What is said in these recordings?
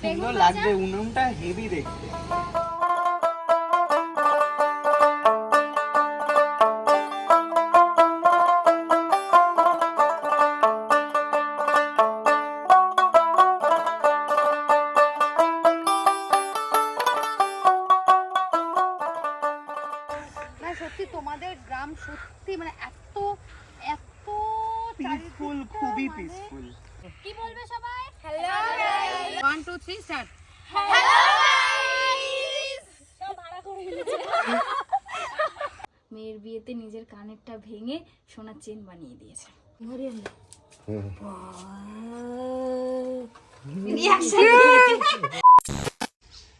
সুন্দর লাগবে উনুনটা হেভি দেখতে। দিয়েছে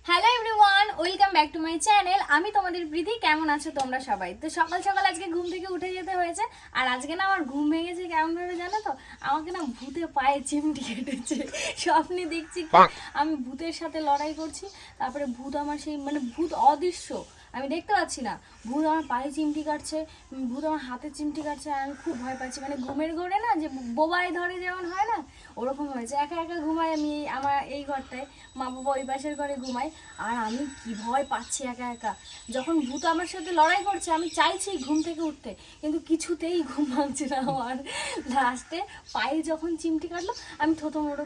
hello everyone welcome back to my channel আমি তোমাদের প্রীতি কেমন আছো তোমরা সবাই? তো সকাল সকাল আজকে ঘুম থেকে উঠে যেতে হয়েছে আর আজকে না আমার ঘুম ভেঙেছে কেমন ভাবে জানো তো? আমাকে না ভূতে পায়ে চিমটি কেটেছে। স্বপ্নে দেখছি কি আমি ভূতের সাথে লড়াই করছি তারপরে ভূত আমার সেই মানে ভূত অদৃশ্য আমি দেখতে পাচ্ছি না। ভূত আমার পায়ে চিমটি কাটছে ভূত আমার হাতে চিমটি কাটছে, আর আমি খুব ভয় পাচ্ছি। মানে ঘুমের ঘরে না যে বোবাই ধরে যেমন হয় না, ওরকম হয়েছে। একা একা ঘুমাই আমি আমার এই ঘরটায়, মা বাবা ওই পাশের ঘরে ঘুমাই আর আমি কি ভয় পাচ্ছি একা একা। যখন ভূত আমার সাথে লড়াই করছে, আমি চাইছি ঘুম থেকে উঠতে, কিন্তু কিছুতেই ঘুম ভাঙছে না আমার। লাস্টে পায়ে যখন চিমটি কাটলো, আমি থতো মোটো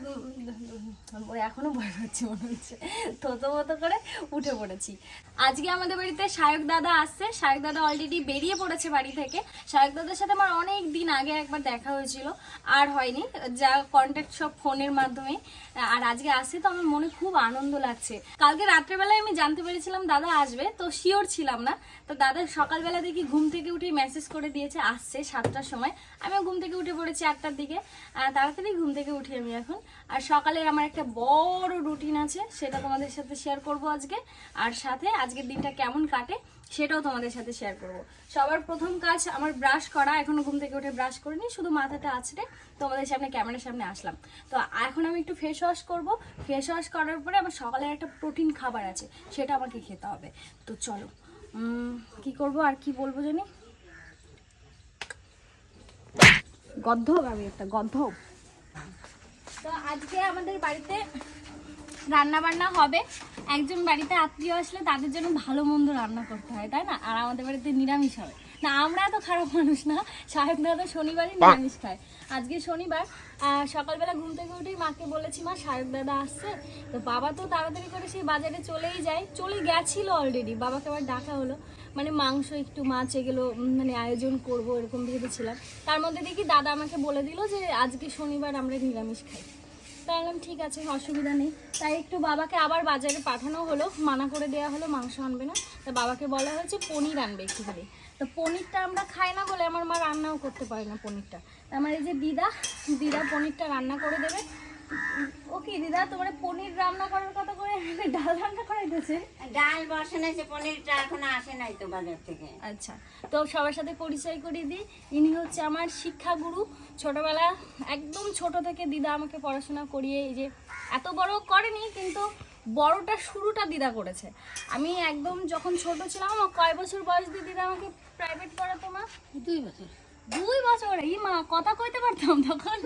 ওই এখনও ভয় পাচ্ছি মনে হচ্ছে। থতো মতো করে উঠে পড়েছি। আজকে আমাদের বাড়িতে শায়ক দাদা আসছে। শায়ক দাদা অলরেডি বেরিয়ে পড়েছে বাড়ি থেকে। শায়ক দাদার সাথে আমার অনেক দিন আগে একবার দেখা হয়েছিল, আর হয়নি। যা কন্ট্যাক্ট সব ফোনের মাধ্যমে। আর আজকে আসছে তো আমার মনে খুব আনন্দ লাগছে। কালকে রাত্রেবেলায় আমি জানতে পেরেছিলাম দাদা আসবে, তো শিওর ছিলাম না। তো দাদা, সকালবেলা দেখি ঘুম থেকে উঠে মেসেজ করে দিয়েছে, আসছে সাতটার সময়। আমিও ঘুম থেকে উঠে পড়েছি আটটার দিকে। তাড়াতাড়ি ঘুম থেকে উঠি আমি এখন। আর সকালের আমার একটা বড় রুটিন আছে, সেটা তোমাদের সাথে শেয়ার করব আজকে। আর সাথে আজকের দিনটা কেমন কাটে, সেটাও তোমাদের সাথে শেয়ার করব। সবার প্রথম কাজ, আমার ব্রাশ করা। এখনও ঘুম থেকে উঠে ব্রাশ করিনি, শুধু মাথাটা আছড়ে তোমাদের সামনে ক্যামেরার সামনে আসলাম। তো এখন আমি একটু ফেস ওয়াশ করব। ফেস ওয়াশ করার পরে আমার সকালের একটা প্রোটিন খাবার আছে, সেটা আমাকে খেতে হবে। তো চলো। কি করব আর কি বলব জানি? গদ্ধব, আমি একটা গদ্ধব। তো আজকে আমাদের বাড়িতে রান্না বান্না হবে। একজন বাড়িতে আত্মীয় আসলে তাদের জন্য ভালো মন্দ রান্না করতে হয়, তাই না? আর আমাদের বাড়িতে নিরামিষ হবে। না আমরা তো খারাপ মানুষ না। সাহেব দাদা শনিবারই নিরামিষ খায়। আজকে শনিবার সকালবেলা ঘুম থেকে উঠেই মাকে বলেছি মা সাহেব দাদা আসছে। তো বাবা তো তাড়াতাড়ি করে সেই বাজারে চলেই যায়। চলে গেছিল অলরেডি বাবাকে আবার ডাকা হলো। মানে মাংস একটু মাছ এগুলো মানে আয়োজন করব এরকম ভেবেছিলাম। তার মধ্যে দেখি দাদা আমাকে বলে দিল যে আজকে শনিবার আমরা নিরামিষ খাই। তাই বললাম ঠিক আছে অসুবিধা নেই। তাই একটু বাবাকে আবার বাজারে পাঠানো হলো। মানা করে দেওয়া হলো মাংস আনবে না। তা বাবাকে বলা হয়েছে পনির আনবে একটুখানি। তো পনিরটা আমরা খাই না বলে আমার মা রান্নাও করতে পারে না পনিরটা। আমার এই যে দিদা দিদা পনিরটা রান্না করে দেবে। ওকে দিদা তোমার পনির রান্না করার কথা করে ডাল রান্না করাইতেছে? ডাল বসানো যে পনিরটা এখন আসে নাই তো বাজার থেকে। আচ্ছা তো সবার সাথে পরিচয় করিয়ে দিই। ইনি হচ্ছে আমার শিক্ষাগুরু ছোটবেলা একদম ছোট থেকে দিদা আমাকে পড়াশোনা করিয়ে এই যে এত বড় করেনি কিন্তু বড়টা শুরুটা দিদা করেছে। আমি একদম যখন ছোট ছিলাম আমার কয় বছর বয়স দিয়ে দিদা আমাকে প্রাইভেট পড়াতো মা দুই বছর। দুই বছর? এই মা কথা কইতে পারতাম তখন।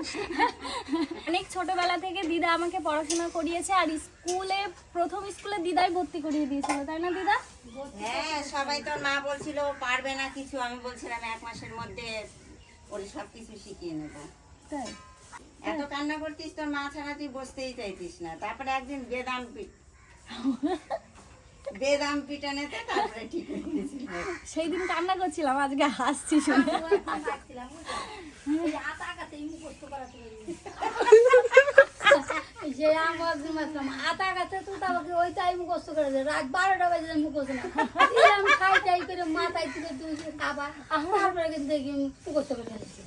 অনেক ছোটবেলা থেকে দিদা আমাকে পড়াশোনা করিয়েছে আর স্কুলে প্রথম স্কুলে দিদাই ভর্তি করিয়ে দিয়েছিল তাই না দিদা? হ্যাঁ সবাই তো মা বলছিল পারবে না কিছু। আমি বলছিলাম এক মাসের মধ্যে ওর সব কিছু শিখিয়ে নেব। তাই? এত কান্না করতিস তোর মা ছাড়া তুই বসতেই চাইতিস না। তারপরে একদিন বেদাম পিঠ বেদাম পিটানেতে তারপরে ঠিক সেই দিন কান্না করছিলাম আজকে হাসছি শুনে। আমার আতা গাছে তুই আমাকে ওই তাই মুখস্থ করে দে রাত বারোটা বাজে মুখস্থ না। দিলাম খাই টাই করে মাথায় তুলে তুই খাবার তারপরে কিন্তু দেখি মুখস্থ করে ফেলেছি।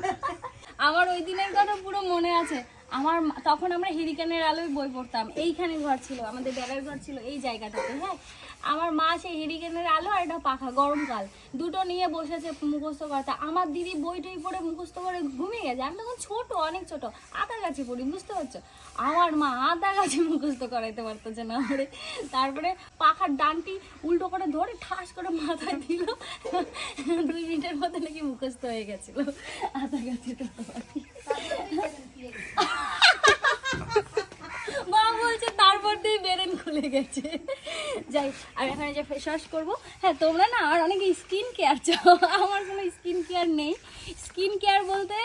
আমার ওই দিনের কথা পুরো মনে আছে। আমার তখন আমরা হিরিকেনের আলোয় বই পড়তাম। এইখানে ঘর ছিল, আমাদের বেড়ার ঘর ছিল এই জায়গাটাতে হ্যাঁ? আমার মা সেই হেরিকেনের আলো আর একটা পাখা, গরমকাল। দুটো নিয়ে বসেছে মুখস্থ করতে আমার দিদি বই টই পড়ে মুখস্থ করে ঘুমিয়ে গেছে। আমি তখন ছোট, অনেক ছোট আতা গাছে পড়ি, বুঝতে পারছ? আমার মা আতা গাছে মুখস্থ করাইতে পারতেছে না আমারে। তারপরে পাখার ডানটি উল্টো করে ধরে ঠাস করে মাথায় দিল। দুই মিনিটের মধ্যে নাকি মুখস্থ হয়ে গেছিল। আতা গাছে তো মা বলছে, তারপর দিয়ে বেরেন খুলে গেছে। যাই, আমি এখন যে ফেস ওয়াশ করব। হ্যাঁ তোমরা না আর অনেকে স্কিন কেয়ার চাও। আমার কোনো স্কিন কেয়ার নেই। স্কিন কেয়ার বলতে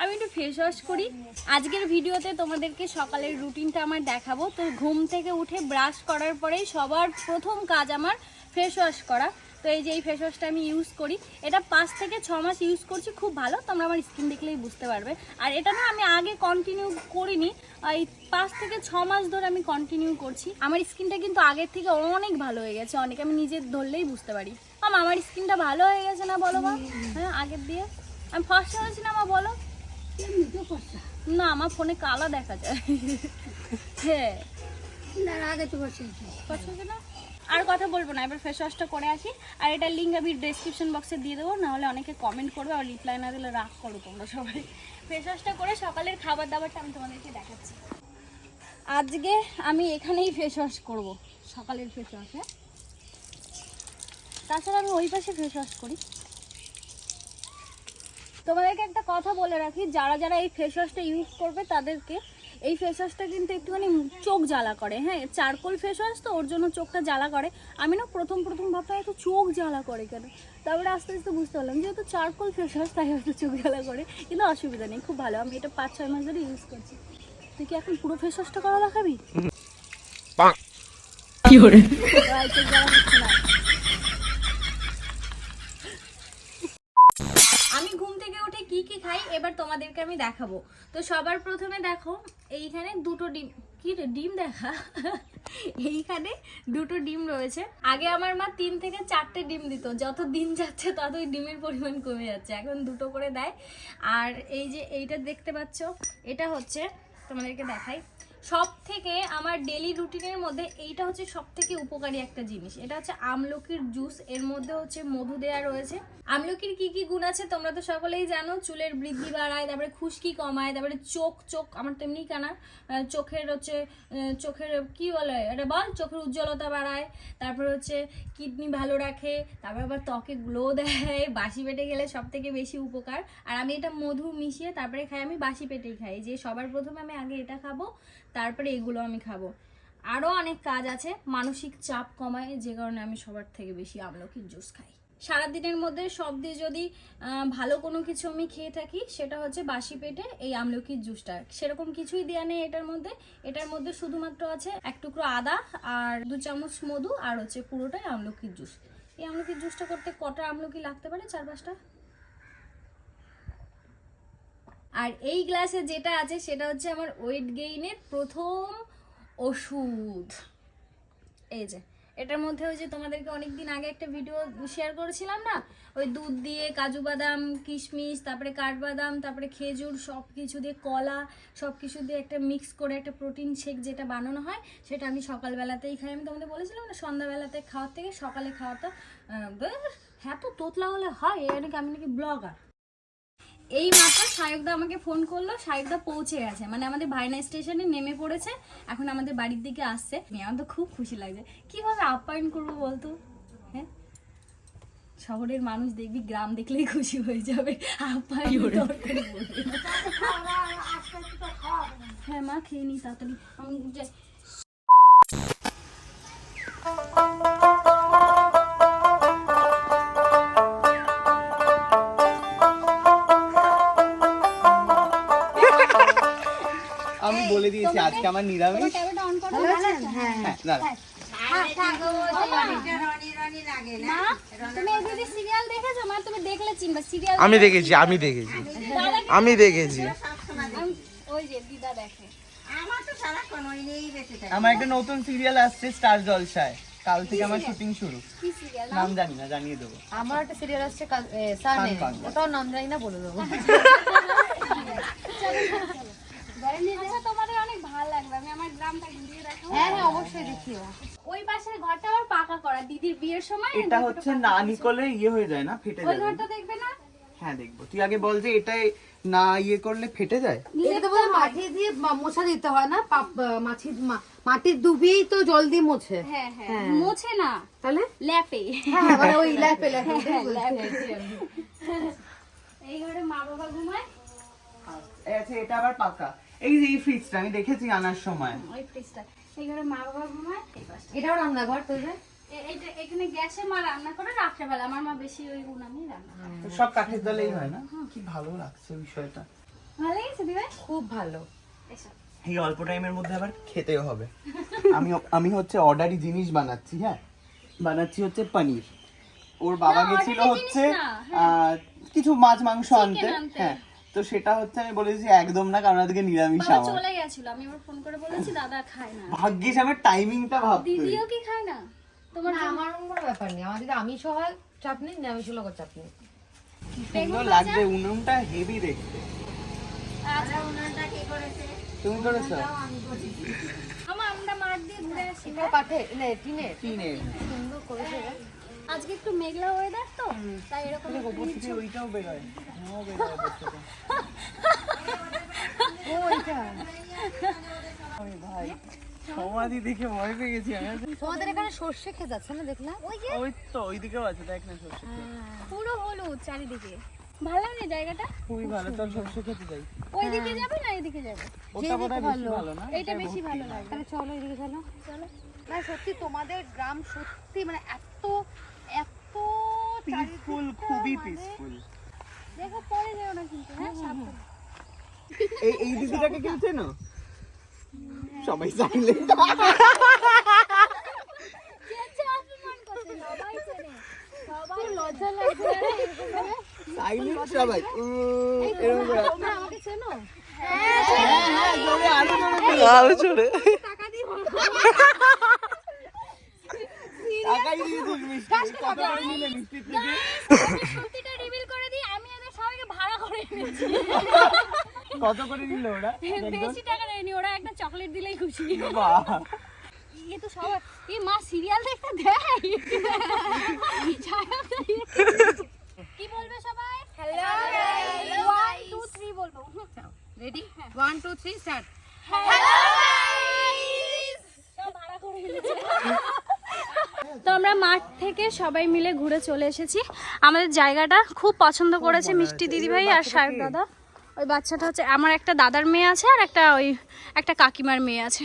আমি একটু ফেস ওয়াশ করি। আজকের ভিডিওতে তোমাদেরকে সকালের রুটিনটা আমার দেখাবো। তো ঘুম থেকে উঠে ব্রাশ করার পরেই সবার প্রথম কাজ আমার ফেস ওয়াশ করা। তো এই যে এই ফেস ওয়াশটা আমি ইউজ করি। এটা পাঁচ থেকে ছ মাস ইউজ করছি খুব ভালো। তোমরা আমার স্কিন দেখলেই বুঝতে পারবে। আর এটা না আমি আগে কন্টিনিউ করিনি এই পাঁচ থেকে ছ মাস ধরে আমি কন্টিনিউ করছি। আমার স্কিনটা কিন্তু আগের থেকে অনেক ভালো হয়ে গেছে। অনেক আমি নিজে ধরলেই বুঝতে পারি। মাম আমার স্কিনটা ভালো হয়ে গেছে না বলো মা? হ্যাঁ আগের দিয়ে। আমি ফার্স্ট হয়েছি না মা বলো? ফর্সা না আমার ফোনে কালা দেখা যায়। হ্যাঁ। আগে তো ফর্সা না? আর কথা বলব না, এবার ফেস ওয়াশটা করে আসি। আর এটা লিঙ্ক আমি ডেসক্রিপশন বক্সে দিয়ে দেবো, নাহলে অনেকে কমেন্ট করবে আর রিপ্লাই না দিলে রাগ করো তোমরা সবাই। ফেস ওয়াশটা করে সকালের খাবার দাবারটা আমি তোমাদেরকে দেখাচ্ছি। আজকে আমি এখানেই ফেস ওয়াশ করব, সকালের ফেস ওয়াশ তাছাড়া আমি ওই পাশে ফেস ওয়াশ করি। তোমাদেরকে একটা কথা বলে রাখি, যারা যারা এই ফেস ওয়াশটা ইউজ করবে তাদেরকে এই ফেস ওয়াশটা কিন্তু একটুখানি চোখ জ্বালা করে হ্যাঁ? চারকোল ফেস ওয়াশ তো ওর জন্য চোখটা জ্বালা করে। আমি না প্রথম প্রথম ভাবতাম এত চোখ জ্বালা করে কেন? তারপরে আস্তে আস্তে বুঝতে পারলাম যেহেতু চারকোল ফেস ওয়াশ তাই হয়তো চোখ জ্বালা করে কিন্তু অসুবিধা নেই খুব ভালো। আমি এটা পাঁচ ছয় মাস ধরে ইউজ করছি। তুই কি এখন পুরো ফেস ওয়াশটা করা দেখাবি? কি করে? চোখ জ্বালা হচ্ছে না। আমি ঘুম কি খাই? এবার তোমাদেরকে আমি দেখাবো। তো সবার প্রথমে দেখো, এইখানে দুটো ডিম। কি ডিম দেখা? এইখানে দুটো ডিম রয়েছে। আগে আমার মা তিন থেকে চারটে ডিম দিত। যত দিন যাচ্ছে, ততই ডিমের পরিমাণ কমে যাচ্ছে। এখন দুটো করে দেয়। আর এই যে এইটা দেখতে পাচ্ছ, এটা হচ্ছে, তোমাদেরকে দেখাই। সব থেকে আমার ডেলি রুটিনের মধ্যে এইটা হচ্ছে সব থেকে উপকারী একটা জিনিস। এটা হচ্ছে আমলকির জুস এর মধ্যে হচ্ছে মধু দেয়া রয়েছে। আমলকির কি কি গুণ আছে তোমরা তো সকলেই জানো? চুলের বৃদ্ধি বাড়ায়, তারপরে খুশকি কমায়, তারপরে চোখ চোখ, আমার তেমনি কানা। চোখের হচ্ছে চোখের কি বলে এটা বল? চোখের উজ্জ্বলতা বাড়ায়, তারপর হচ্ছে কিডনি ভালো রাখে, তারপর আবার ত্বকে গ্লো দেয়, বাসি পেটে গেলে সব থেকে বেশি উপকার। আর আমি এটা মধু মিশিয়ে তারপরে খাই, আমি বাসি পেটেই খাই। যে সবার প্রথমে আমি আগে এটা খাব তারপরে এগুলো আমি খাব। আরও অনেক কাজ আছে, মানসিক চাপ কমায়, যে কারণে আমি সবার থেকে বেশি আমলকির জুস খাই। সারাদিনের মধ্যে সব দিয়ে যদি ভালো কোনো কিছু আমি খেয়ে থাকি, সেটা হচ্ছে বাসি পেটে এই আমলকির জুসটা। সেরকম কিছুই দেওয়া নেই এটার মধ্যে। এটার মধ্যে শুধুমাত্র আছে এক টুকরো আদা আর দু চামচ মধু আর হচ্ছে পুরোটাই আমলকির জুস। এই আমলকির জুসটা করতে কটা আমলকি লাগতে পারে চার পাঁচটা? আর এই গ্লাসে যেটা আছে সেটা হচ্ছে আমার ওয়েট গেইনের প্রথম ওষুধ। এই যে, এটার মধ্যে ওই যে তোমাদেরকে অনেকদিন আগে একটা ভিডিও শেয়ার করেছিলাম না? ওই দুধ দিয়ে কাজু বাদাম, কিশমিশ, তারপরে কাঠবাদাম, তারপরে খেজুর সব কিছু দিয়ে, কলা সব কিছু দিয়ে একটা মিক্স করে একটা প্রোটিন শেক যেটা বানানো হয়, সেটা আমি সকালবেলাতেই খাই। আমি তোমাদের বলেছিলাম না, সন্ধ্যাবেলাতে খাওয়ার থেকে সকালে খাওয়াটা হ্যাঁ তো তোতলা হলে হয় এর নাকি আমি নাকি ব্লগার এই মাত্র সায়কদা আমাকে ফোন করল সায়কদা পৌঁছে গেছে। মানে আমাদের ভাইনা স্টেশনে নেমে পড়েছে এখন আমাদের বাড়ির দিকে আসছে। আমার তো খুব খুশি লাগছে। কীভাবে আপ্যায়ন করব বলতো? হ্যাঁ? শহরের মানুষ দেখবি গ্রাম দেখলেই খুশি হয়ে যাবে। আপ্যায়ন হ্যাঁ মা খেয়ে নি তাড়াতাড়ি। আমি বলে দিয়েছি আজকে আমার নিরামিষ হ্যাঁ না আমি দেখেছি আমি দেখেছি আমি দেখেছি ওই যে দিদা দেখে আমার তো সারাক্ষণ ওই নিয়েই বেঁচে থাকে আমার একটা নতুন সিরিয়াল আসছে স্টার জলসায় কাল থেকে আমার শুটিং শুরু নাম জানি না জানিয়ে দেবো আমার একটা সিরিয়াল আসছে কাল- সান ওটাও নাম জানি না বলে দেবো আচ্ছা তোমাদের অনেক ভালো লাগবে আমি আমার গ্রামটা ঘুরিয়ে দেখাবো হ্যাঁ হ্যাঁ অবশ্যই দেখিও। ওই পাশের ঘরটা আবার পাকা করা দিদির বিয়ের সময়? এটা হচ্ছে না নিকলে ইয়ে হয়ে যায় না ফেটে ওই ঘরটা দেখবে না? হ্যাঁ দেখব। তুই আগে বল যে এটাই না ইয়ে করলে ফেটে যায়? তো মাটি দিয়ে মোছা দিতে হয় না? মাছি মাটির ডুবিয়েই তো জল দিয়ে মোছে। হ্যাঁ হ্যাঁ। মোছে না। তাহলে? ল্যাপে। হ্যাঁ মানে ওই ল্যাপে ল্যাপে ওটাই এই ঘরে মা বাবা ঘুমায় এই এটা আবার পাকা। এই যে এই ফ্রিজটা আমি দেখেছি আনার সময়। ওই ফ্রিজটা এই মা বাবা ঘুমায়? এটাও রান্নাঘর তোদের? এ- এইটা এখানে গ্যাসে মা রান্না করে রাত্রেবেলা। আমার মা বেশি ওই উনানেই রান্না করে। সব কাঠের দলেই হয় না? কি ভালো লাগছে বিষয়টা। ভালো লেগেছে দিবে খুব ভালো। এই অল্প টাইমের মধ্যে আবার খেতেও হবে। আমি আমি হচ্ছে অর্ডারি জিনিস বানাচ্ছি হ্যাঁ? বানাচ্ছি হচ্ছে পনির। ওর বাবা গেছিল হচ্ছে আহ, কিছু মাছ মাংস আনতে আনতে। হ্যাঁ। তো সেটা হচ্ছে আমি বলেছি একদম না কারণ আজকে নিরামিষ বাবা আমার। চলে গেছিল আমি আবার ফোন করে বলেছি দাদা খায় না। ভাগ্যিস আমার টাইমিংটা ভাবতে দিদিও কি খায় না? তোমার আমার কোনো ব্যাপার নেই। আমার যদি আমিষও হয় চাটনি নিরামিষ হলো চাটনি। সুন্দর লাগছে উনুনটা হেভি দেখতে। আচ্ছা উনানটা কি করেছে? তুমি করেছ? আমার আমরা মাঠ দিয়ে ঘুরে আসি এটা কাঠে না টিনের। কিনে সুন্দর করেছে রে। আজকে একটু মেঘলা ওয়েদার তো তাই এরকম ওপর থেকে ওইটাও বেরোয় হ্যাঁ, ভাই সমাধি দেখে ভয় পেয়ে গেছি আমি। তোমাদের এখানে সর্ষে খেত আছে না দেখলাম? ওই যে। ওই তো ওইদিকেও আছে দেখ না সর্ষে পুরো হলুদ চারিদিকে। ভালো লাগে জায়গাটা? খুবই ভালো তোর সর্ষে খেতে যাই। ওই দিকে যাবে না এদিকে যাবে? ওটা বোধ বেশি ভালো। না? এটা বেশি ভালো লাগে। তাহলে চলো এদিকে চলো। চলো। না সত্যি তোমাদের গ্রাম সত্যি মানে এত এত পিসফুল খুবই পিসফুল দেখো পরে যাও না কিন্তু হ্যাঁ সাবধানে। এই এই দিদিটাকে কেউ চেনো সবাই সাইলেন্ট চেঁচে অপমান করছে সবাই চেনে। সবাই এরকম করে। আমাকে চেনো? হ্যাঁ হ্যাঁ জোরে আরও জোরে টাকাই দিয়েছিস মিষ্টি কত করে নিলে মিষ্টির থেকে সত্যিটা রিভিল করে দিই আমি এদের সবাইকে ভাড়া করে এনেছি কত করে নিল ওরা? বেশি টাকা নেয়নি ওরা একটা চকলেট দিলেই খুশি। বাহ। এ তো সবাই এই মা সিরিয়াল দেখতে দেয়। কি বলবে সবাই? হ্যালো ওয়ান টু থ্রি বলব। Ready one two three start সব ভাড়া করে এনেছে তো আমরা মাঠ থেকে সবাই মিলে ঘুরে চলে এসেছি। আমাদের জায়গাটা খুব পছন্দ করেছে মিষ্টি দিদিভাই আর সাহেব দাদা। ওই বাচ্চাটা হচ্ছে আমার একটা দাদার মেয়ে আছে আর একটা ওই একটা কাকিমার মেয়ে আছে।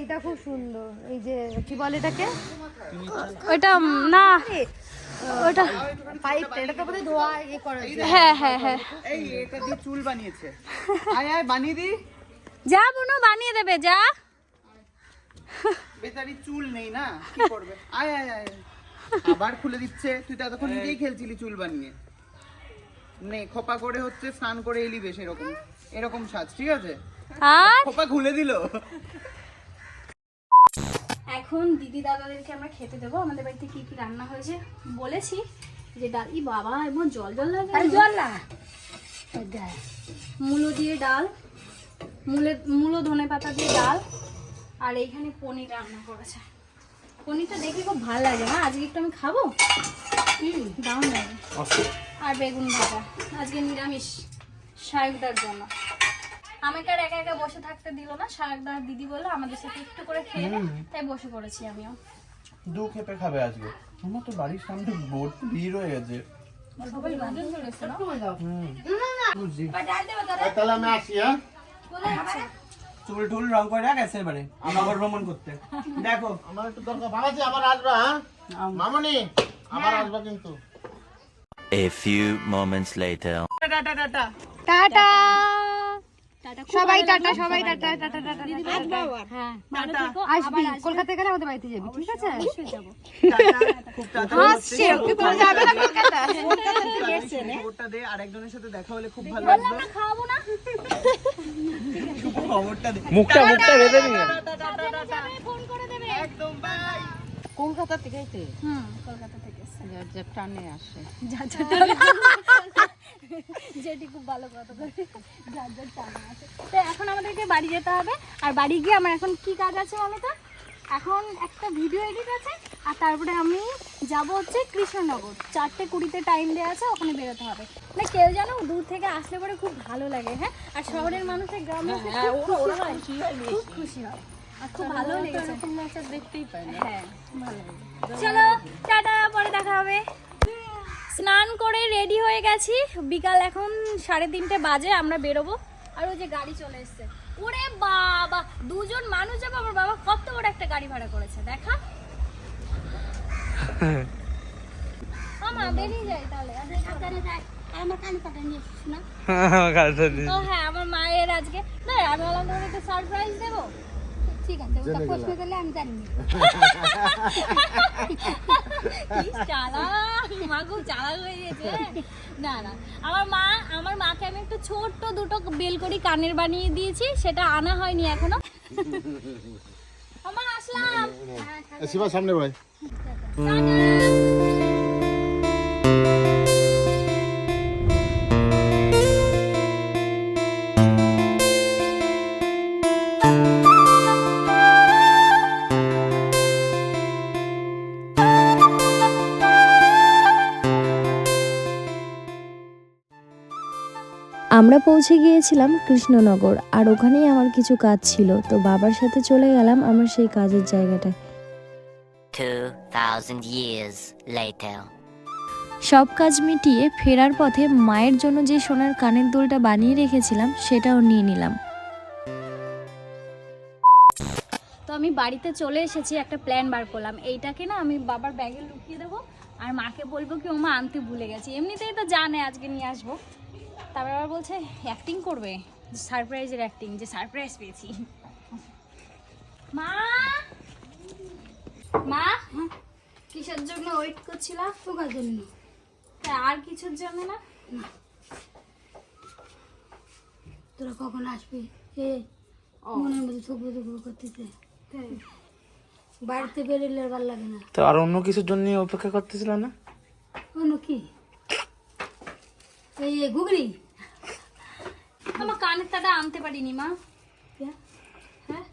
এইটা খুব সুন্দর। এই যে কি বলে এটাকে? ওইটা না। ওটা পাইপ এটা তো বোধহয় ধোয়া ইয়ে করা হ্যাঁ হ্যাঁ হ্যাঁ। এই এটা দিয়ে চুল বানিয়েছে। আয় আয় বানিয়ে দি। যা বোনো বানিয়ে দেবে যা। বেচারি চুল নেই না? কি করবে? আয় আয় আয়। আবার খুলে দিচ্ছে। তুই তো এতক্ষণ নিজেই খেলছিলি চুল বানিয়ে। নে খোপা করে হচ্ছে স্নান করে এলি বেশ এরকম। এরকম সাজ ঠিক আছে? খোপা খুলে দিল। এখন দিদি দাদাদেরকে আমরা খেতে দেবো। আমাদের বাড়িতে কি কি রান্না হয়েছে বলেছি যে ডাল ই বাবা এমন জল জল লাগে। জল না। মূলো দিয়ে ডাল মূলে মূলো ধনে পাতা দিয়ে ডাল আর এইখানে পনির রান্না করেছে। পনিরটা দেখে খুব ভালো লাগে না আজকে একটু আমি খাব? হুম দারুণ লাগে। আর বেগুন ভাজা। আজকে নিরামিষ শায়কদার জন্য। আমাকে আর একা একা বসে থাকতে দিল না। শায়কদার দিদি বলল আমাদের সাথে একটু করে খেয়ে তাই বসে পড়েছি আমিও। দু খেপে খাবে আজকে। আমার তো বাড়ির সামনে বোট ভিড় হয়ে গেছে? তাহলে আমি আসি হ্যাঁ? চুল ঢুল রং করে রাখ এসে এবারে। নগর ভ্রমণ করতে। দেখো। আমার একটু দরকার। বাবাজি আবার আসবা হ্যাঁ? মামনি আবার আসবা কিন্তু। A few moments later. Tata টাটা খুব সবাই টাটা সবাই টাটা টাটা টাটা হ্যাঁ আসবি আবার কলকাতা গেলে আমাদের বাড়িতে যাবি ঠিক আছে? অবশ্যই যাব। না কলকাতা? খবরটা দে আরেকজনের সাথে দেখা হলে খুব ভালো লাগবে না খাওয়াবো না। খবরটা দে। মুখটা মুখটা বেঁধে নিয়ে ফোন করে দেবে। একদম বাই কলকাতা থেকেই তো? হুম। কলকাতা থেকে। যার টানে আসে। যা যা যেটি খুব ভালো কথা যার যার আছে। তো এখন আমাদেরকে বাড়ি যেতে হবে। আর বাড়ি গিয়ে আমার এখন কি কাজ আছে বলো তো এখন একটা ভিডিও এডিট আছে। আর তারপরে আমি যাব হচ্ছে কৃষ্ণনগর। চারটে কুড়িতে টাইম দেওয়া আছে ওখানে বেরোতে হবে। না কেউ জানো দূর থেকে আসলে পরে খুব ভালো লাগে হ্যাঁ? আর শহরের মানুষের গ্রামে খুব খুশি হয়। খুব আর খুব ভালো লেগেছে। দেখতেই পাই হ্যাঁ ভালো চলো টাটা পরে দেখা হবে। স্নান করে রেডি হয়ে গেছি। বিকাল এখন সাড়ে তিনটে বাজে আমরা বেরোবো। আর ওই যে গাড়ি চলে এসছে। ওরে বাবা দুজন মানুষ যাব আমার বাবা কত বড় একটা গাড়ি ভাড়া করেছে দেখা। আমা বেরিয়ে যাই তাহলে। দেখো। আমার কানে নিয়ে না? হ্যাঁ আমার মায়ের আজকে। না আমি বললাম তোমাকে একটু সারপ্রাইজ দেবো। ঠিক আছে ওটা প্রশ্ন করলে আমি জানি না কি চালাক মা চালাক হয়ে গেছে না না আমার মা আমার মাকে আমি একটু ছোট্ট দুটো বেলকড়ি কানের বানিয়ে দিয়েছি সেটা আনা হয়নি এখনও আমার আসলাম শিবা সামনে ভাই আমরা পৌঁছে গিয়েছিলাম কৃষ্ণনগর আর ওখানেই আমার কিছু কাজ ছিল। তো বাবার সাথে চলে গেলাম আমার সেই কাজের জায়গাটায়। 2,000 years later. সব কাজ মিটিয়ে ফেরার পথে মায়ের জন্য যে সোনার কানের দুলটা বানিয়ে রেখেছিলাম সেটাও নিয়ে নিলাম। তো আমি বাড়িতে চলে এসেছি একটা প্ল্যান বার করলাম। এইটাকে না আমি বাবার ব্যাগে লুকিয়ে দেবো আর মাকে বলব কি ওমা আনতে ভুলে গেছি। এমনিতেই তো জানে আজকে নিয়ে আসব। তারপর আবার বলছে অ্যাক্টিং করবে। সারপ্রাইজের অ্যাক্টিং যে সারপ্রাইজ পেয়েছি। মা! মা! কিসের জন্য ওয়েট করছিলাম? তোকার জন্য। আর কিছুর জন্য না? তোরা কখন আসবি? এ মনের মধ্যে থুকবো থুকবো করতেছে বাড়িতে বেরোলে ভালো লাগে না। তো আর অন্য কিছুর জন্য অপেক্ষা করতেছিল না? অন্য কি? এই ঘুগনি। আমার কানের তাটা আনতে পারিনি মা। হ্যাঁ?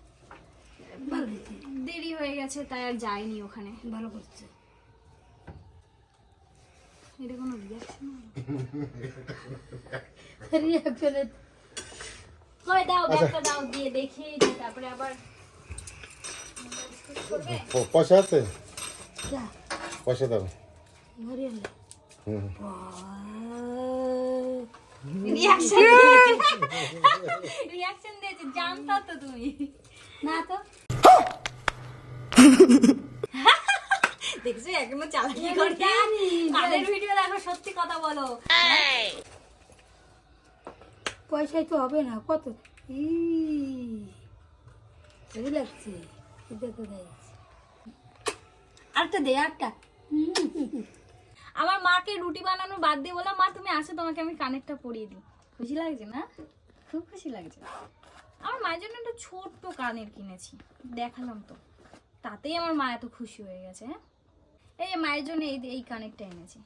দেরি হয়ে গেছে তাই আর যাইনি ওখানে। ভালো করছে। এটা কোনো রিয়াকশন রিয়াকশনে হয় দাও ব্যাগটা দাও দিয়ে দিই তারপরে আবার পয়সা আছে? পয়সা দাও। হুম। রিয়াকশন রিয়াকশন দিয়েছে জানতা তো তুমি। না তো? দেখছ এখনও চালাকি করে কানের ভিডিও দেখো সত্যি কথা বলো। পয়সাই তো হবে না কত? ই লাগছে এই দেখো গাইস আরেকটা দে আরেকটা। মাকে রুটি বানানো বাদ দিয়ে বললাম, মা, তুমি আসো, তোমাকে আমি কানেরটা পরিয়ে দিই। খুশি লাগছে না? খুব খুশি লাগছে। আমার মায়ের জন্য একটা ছোট্ট কানের কিনেছি। দেখালাম তো। তাতেই আমার মা এত খুশি হয়ে গেছে হ্যাঁ? এই মায়ের জন্য এই এই কানেরটা এনেছি।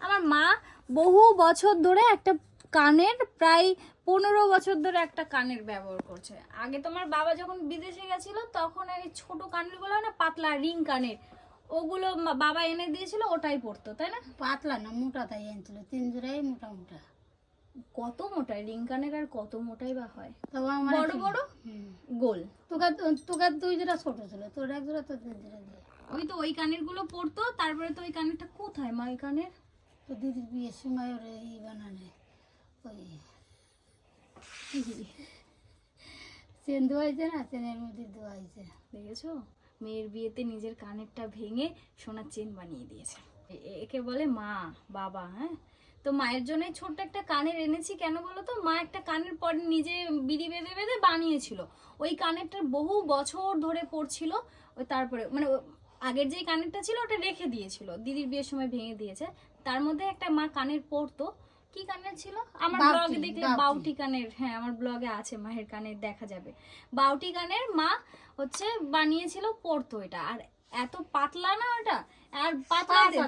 আমার মা বহু বছর ধরে একটা কানের, প্রায় পনেরো বছর ধরে একটা কানের ব্যবহার করছে। আগে তোমার বাবা যখন বিদেশে গেছিল, তখন এই ছোট কানেরগুলো না, পাতলা রিং কানের ওগুলো বাবা এনে দিয়েছিল ওটাই পড়তো তাই না? পাতলা না মোটা তাই আনছিল তিন জোড়াই মোটা মোটা। কত মোটা রিং কানের আর কত মোটাই বা হয়? তবে আমার বড় বড়? গোল। তোকার তোকার দুই জোড়া ছোট ছিল তোর এক জোড়া তোর তিন জোড়া দিয়ে। ওই তো ওই কানেরগুলো পড়তো তারপরে তো ওই কানেরটা কোথায় মা ওই কানের? তো দিদির বিয়ের সময় ওর ই বানানে ওই চেন ধোয়াইছে না চেনের মধ্যে ধোয়াইছে। দেখেছ? মেয়ের বিয়েতে নিজের কানেরটা ভেঙে সোনার চেন বানিয়ে দিয়েছে। একে বলে মা, বাবা হ্যাঁ? তো মায়ের জন্য ছোট্ট একটা কানের এনেছি কেন বলো তো? মা একটা কানের পর নিজে বিড়ি বেঁধে বেঁধে বানিয়েছিল। ওই কানেরটার বহু বছর ধরে পড়ছিল, ওই তারপরে মানে আগের যেই কানেরটা ছিল ওটা রেখে দিয়েছিল। দিদির বিয়ের সময় ভেঙে দিয়েছে। তার মধ্যে একটা মা কানের পরতো কি কানের ছিল? আমার ব্লগে দেখলে বাউটি। কানের হ্যাঁ আমার ব্লগে আছে মায়ের কানের দেখা যাবে। বাউটি কানের মা হচ্ছে বানিয়েছিল পরতো এটা। আর এত পাতলা না ওটা? আর পাতলা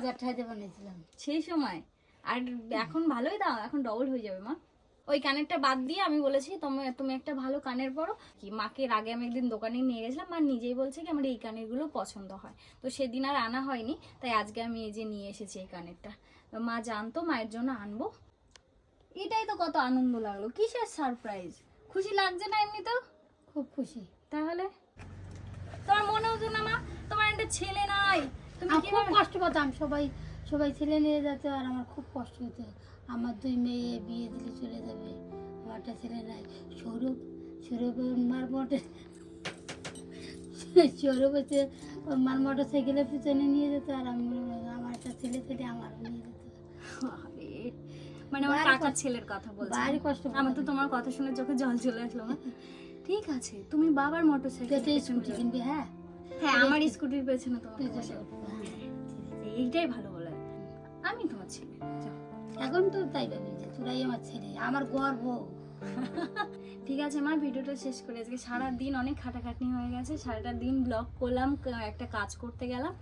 বানিয়েছিলাম। সেই সময়। আর এখন ভালোই দাও এখন ডবল হয়ে যাবে মা। ওই কানেরটা বাদ দিয়ে আমি বলেছি তুমি তুমি একটা ভালো কানের পরো। কি মাকে আগে আমি একদিন দোকানে নিয়ে গেছিলাম মা নিজেই বলছে কি আমার এই কানেরগুলো পছন্দ হয়। তো সেদিন আর আনা হয়নি তাই আজকে আমি এই যে নিয়ে এসেছি এই কানেরটা। মা জানতো মায়ের জন্য আনব। এটাই তো কত আনন্দ লাগল। কিসের সারপ্রাইজ খুশি লাগছে না এমনিতেও খুব খুশি। তাহলে? তোমার মনে হতো না মা? তোমার একটা ছেলে নাই। তুমি খুব কষ্ট পেতাম। সবাই সবাই ছেলে নিয়ে যেত আর আমার খুব কষ্ট হতো। আমার দুই মেয়ে বিয়ে দিলে চলে যাবে। আমার আমারটা ছেলে নাই। সৌরভ সৌরভের মার মোটর সৌরভ হচ্ছে ওর মার মোটর সাইকেলের পিছনে নিয়ে যেত আর আমি আমার একটা ছেলে ছেলে আমারও নিয়ে যেত। মানে আমার ভারী কাকার ছেলের কথা বলছি। ভারী কষ্ট আমার তো তোমার কথা শুনে চোখে জল চলে আসলো না ঠিক আছে তুমি বাবার মোটরসাইকেল স্কুটি কিনবি হ্যাঁ? হ্যাঁ আমার স্কুটির পেছনে তোমার তুই তো হ্যাঁ। এইটাই ভালো বলে। আমি তোমার ছেলে এখন তো তাই ভাবি যে তোরাই আমার ছেলে আমার গর্ব। ঠিক আছে মা, ভিডিওটা শেষ করে। আজকে সারা দিন অনেক খাটাখাটনি হয়ে গেছে, সারাটা দিন ব্লগ করলাম একটা কাজ করতে গেলাম।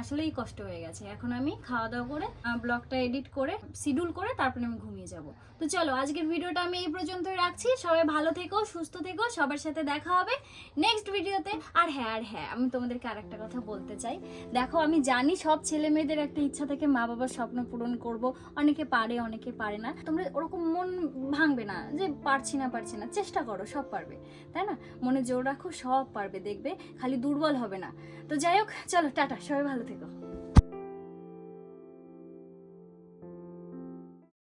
আসলেই কষ্ট হয়ে গেছে। এখন আমি খাওয়া দাওয়া করে ব্লগটা এডিট করে শিডিউল করে তারপরে আমি ঘুমিয়ে যাব। তো চলো, আজকের ভিডিওটা আমি এই পর্যন্তই রাখছি। সবাই ভালো থেকো, সুস্থ থেকো, সবার সাথে দেখা হবে নেক্সট ভিডিওতে আর হ্যাঁ আর হ্যাঁ আমি তোমাদেরকে আর একটা কথা বলতে চাই। দেখো, আমি জানি সব ছেলে মেয়েদের একটা ইচ্ছা থেকে মা বাবার স্বপ্ন পূরণ করব। অনেকে পারে অনেকে পারে না। তোমরা ওরকম মন ভাঙবে না যে পারছি না পারছি না। চেষ্টা করো, সব পারবে, তাই না? মনে জোর রাখো, সব পারবে, দেখবে, খালি দুর্বল হবে না। তো যাই হোক, চলো, টাটা, সবাই ভালো থেকো।